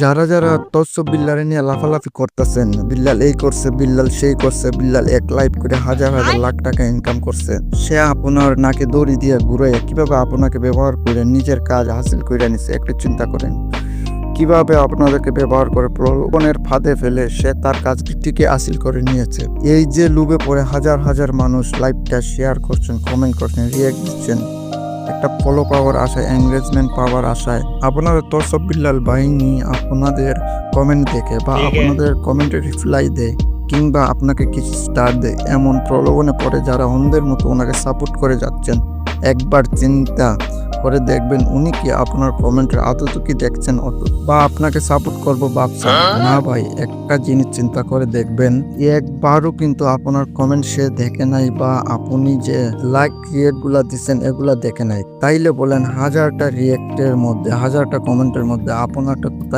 যারা যারা তৎস বিল্লারে নিয়ে লাফালাফি করতেছেন বিল্লাল এই করছে বিল্লাল সেই করছে বিল্লাল এক লাইভ করে হাজার হাজার লাখ টাকা ইনকাম করছে সে আপনার নাকে দড়ি দিয়ে ঘুরে কীভাবে আপনাকে ব্যবহার করে নিজের কাজ হাসিল করে নিছে একটু চিন্তা করেন। কীভাবে আপনাদেরকে ব্যবহার করে প্রলোভনের ফাঁদে ফেলে সে তার কাজটি টিকে হাসিল করে নিয়েছে। এই যে লুবে পড়ে হাজার হাজার মানুষ লাইভটা শেয়ার করছেন কমেন্ট করছেন রিয়াক্ট দিচ্ছেন। একটা ফলো পাওয়ার আশায় এনগেজমেন্ট পাওয়ার আশায় আপনাদের তসব বিল্লাল বাহিনী আপনাদের কমেন্ট দেখে বা আপনাদের কমেন্টে রিপ্লাই দেয় কিংবা আপনাকে কিছু স্টার দেয়। এমন প্রলোভনে পড়ে যারা অন্ধের মতো ওনাকে সাপোর্ট করে যাচ্ছেন। একবার চিন্তা করে দেখবেন উনি কি আপনার কমেন্টের আদত কি দেখছেন? অত বা আপনাকে সাপোর্ট করব ভাবছেন? না ভাই একটা জিনিস চিন্তা করে দেখবেন একবারও কিন্তু আপনার কমেন্ট সে দেখে নাই বা আপনি যে লাইক ক্রিয়েটগুলা দিচ্ছেন এগুলা দেখে নাই। তাইলে বলেন হাজারটা রিয়েক্টের মধ্যে হাজারটা কমেন্টের মধ্যে আপনারটা